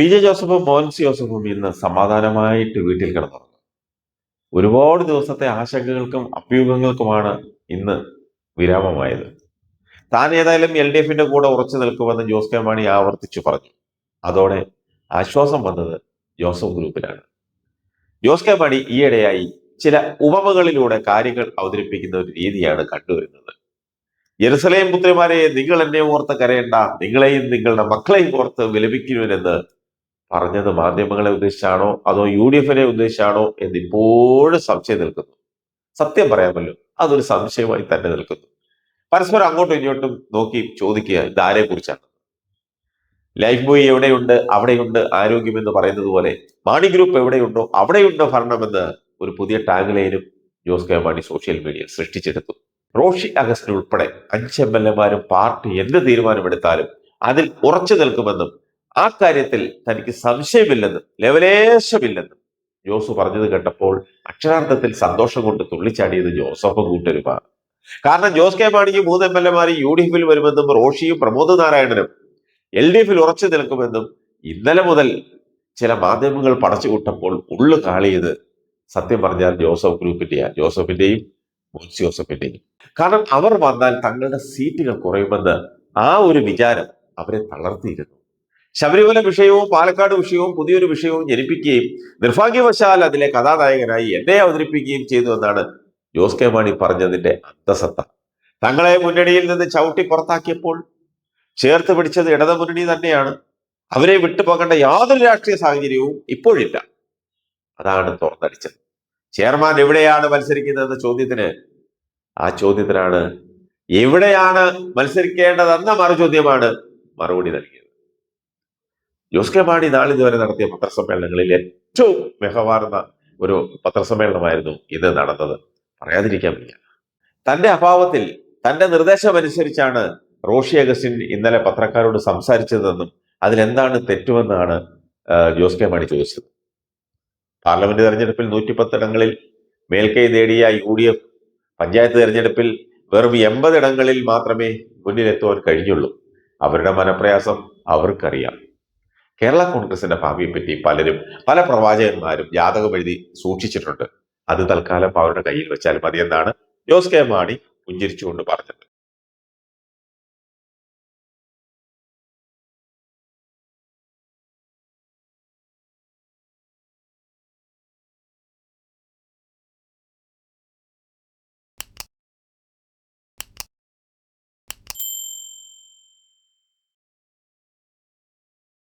P J ജോസഫും മോൻസ് ജോസഫും ഇന്ന് സമാധാനമായിട്ട് വീട്ടിൽ കിടന്നുറങ്ങും. ഒരുപാട് ദിവസത്തെ ആശങ്കകൾക്കും അഭ്യൂഹങ്ങൾക്കുമാണ് ഇന്ന് വിരാമമായത്. താൻ ഏതായാലും എൽ ഡി എഫിന്റെ കൂടെ ഉറച്ചു നിൽക്കുമെന്ന് ജോസ് കെ മാണി ആവർത്തിച്ചു പറഞ്ഞു. അതോടെ ആശ്വാസം വന്നത് ജോസഫ് ഗ്രൂപ്പിലാണ്. ജോസ് കെ മാണി ഈയിടെയായി ചില ഉപമകളിലൂടെ കാര്യങ്ങൾ അവതരിപ്പിക്കുന്ന ഒരു രീതിയാണ് കണ്ടുവരുന്നത്. ജെറുസലേം പുത്രിമാരെ നിങ്ങൾ എന്നെ ഓർത്ത് കരയേണ്ട നിങ്ങളെയും നിങ്ങളുടെ മക്കളെയും ഓർത്ത് വിലപിക്കുന്നുവെന്ന് പറഞ്ഞത് മാധ്യമങ്ങളെ ഉദ്ദേശിച്ചാണോ അതോ യു ഡി എഫിനെ ഉദ്ദേശിച്ചാണോ എന്ന് ഇപ്പോഴും സംശയം നിൽക്കുന്നു. സത്യം പറയാമല്ലോ അതൊരു സംശയമായി തന്നെ നിൽക്കുന്നു. പരസ്പരം അങ്ങോട്ടും ഇങ്ങോട്ടും നോക്കി ചോദിക്കുക ഇതാരെ കുറിച്ചാണ്. ലൈഫ് ബോയ് എവിടെയുണ്ട് അവിടെയുണ്ട് ആരോഗ്യമെന്ന് പറയുന്നത് പോലെ. മാണി ഗ്രൂപ്പ് എവിടെയുണ്ടോ അവിടെയുണ്ട് ഭരണമെന്ന് ഒരു പുതിയ ടാഗ് ലൈനും Jose K Mani social media സൃഷ്ടിച്ചെടുത്തു. റോഷി അഗസ്റ്റിൻ ഉൾപ്പെടെ അഞ്ച് എം എൽ എമാരും പാർട്ടി എന്ത് തീരുമാനമെടുത്താലും അതിൽ ഉറച്ചു നിൽക്കുമെന്നും ആ കാര്യത്തിൽ തനിക്ക് സംശയമില്ലെന്നും ലെവലേശമില്ലെന്നും ജോസ് പറഞ്ഞത് കേട്ടപ്പോൾ അക്ഷരാർത്ഥത്തിൽ സന്തോഷം കൊണ്ട് തുള്ളിച്ചാടിയത് ജോസഫ് കൂട്ടരുമാണ്. കാരണം ജോസ് കെ മാണിക്ക് മൂന്ന് എം എൽ എമാരും യു ഡി എഫിൽ വരുമെന്നും റോഷിയും പ്രമോദ് നാരായണനും എൽ ഡി എഫിൽ ഉറച്ചു നിൽക്കുമെന്നും ഇന്നലെ മുതൽ ചില മാധ്യമങ്ങൾ പടച്ചുവിട്ടപ്പോൾ ഉള്ളു കാളിയത് സത്യം പറഞ്ഞാൽ ജോസഫ് ഗ്രൂപ്പിന്റെയാണ്. ജോസഫിന്റെയും മോൻസ് ജോസഫിന്റെയും. കാരണം അവർ വന്നാൽ തങ്ങളുടെ സീറ്റുകൾ കുറയുമെന്ന് ആ ഒരു വിചാരം അവരെ തളർത്തിയിരുന്നു. ശബരിമല വിഷയവും പാലക്കാട് വിഷയവും പുതിയൊരു വിഷയവും ജനിപ്പിക്കുകയും നിർഭാഗ്യവശാൽ അതിലെ കഥാനായകനായി എന്നെ അവതരിപ്പിക്കുകയും ചെയ്തു എന്നാണ് ജോസ് കെ മാണി പറഞ്ഞതിന്റെ അന്തസത്ത. തങ്ങളെ മുന്നണിയിൽ നിന്ന് ചവിട്ടി പുറത്താക്കിയപ്പോൾ ചേർത്ത് പിടിച്ചത് ഇടത് മുന്നണി തന്നെയാണ്. അവരെ വിട്ടുപോകേണ്ട യാതൊരു രാഷ്ട്രീയ സാഹചര്യവും ഇപ്പോഴില്ല. അതാണ് തുറന്നടിച്ചത്. ചെയർമാൻ എവിടെയാണ് മത്സരിക്കുന്നതെന്ന ചോദ്യത്തിന് ആ ചോദ്യത്തിനാണ് എവിടെയാണ് മത്സരിക്കേണ്ടതെന്ന മറുചോദ്യമാണ് മറുപടി നൽകിയത്. ജോസ് കെ മാണി നാളിതുവരെ നടത്തിയ പത്രസമ്മേളനങ്ങളിൽ ഏറ്റവും മികവാർന്ന ഒരു പത്രസമ്മേളനമായിരുന്നു ഇത് നടന്നത്. പറയാതിരിക്കാൻ വയ്യ തന്റെ അഭാവത്തിൽ തന്റെ നിർദ്ദേശമനുസരിച്ചാണ് റോഷി അഗസ്റ്റിൻ ഇന്നലെ പത്രക്കാരോട് സംസാരിച്ചതെന്നും അതിലെന്താണ് തെറ്റുമെന്നാണ് ജോസ് കെ മാണി ചോദിച്ചത്. പാർലമെന്റ് തെരഞ്ഞെടുപ്പിൽ നൂറ്റിപ്പത്തിടങ്ങളിൽ മേൽക്കൈ നേടിയ യു ഡി എഫ് പഞ്ചായത്ത് തെരഞ്ഞെടുപ്പിൽ വെറും എൺപതിടങ്ങളിൽ മാത്രമേ മുന്നിലെത്തുവാൻ കഴിഞ്ഞുള്ളൂ. അവരുടെ മനപ്രയാസം അവർക്കറിയാം. കേരള കോൺഗ്രസിന്റെ ഭാവിയെപ്പറ്റി പലരും പല പ്രവാചകന്മാരും ജാതകം എഴുതി സൂക്ഷിച്ചിട്ടുണ്ട്. അത് തൽക്കാലം അവരുടെ കയ്യിൽ വെച്ചാൽ മതിയെന്നാണ് ജോസ് കെ മാണി പുഞ്ചിരിച്ചുകൊണ്ട് പറഞ്ഞത്.